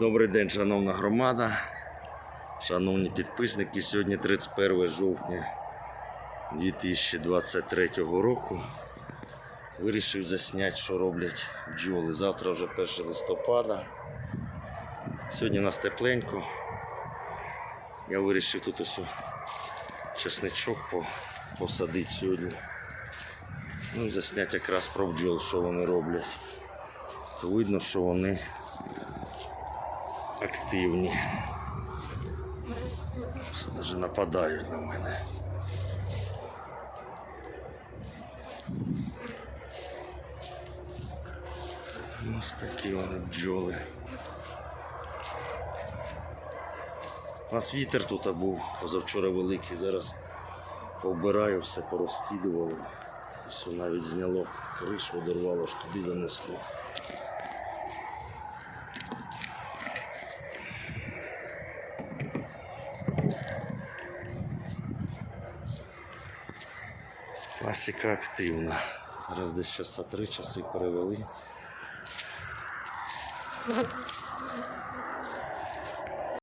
Добрий день, шановна громада, шановні підписники. Сьогодні 31 жовтня 2023 року. Вирішив засняти, що роблять бджоли. Завтра вже 1 листопада. Сьогодні у нас тепленько. Я вирішив тут ось чесничок посадити сьогодні. Ну, і засняти якраз про бджол, що вони роблять. То видно, що вони активні. Навіть нападають на мене. Ось такі вони бджоли. У нас вітер тут був позавчора великий, зараз повбираю, все порозкидувало. Все навіть зняло кришу, одорвало, аж туди занесло. Класика активна. Зараз десь часа три часи перевели.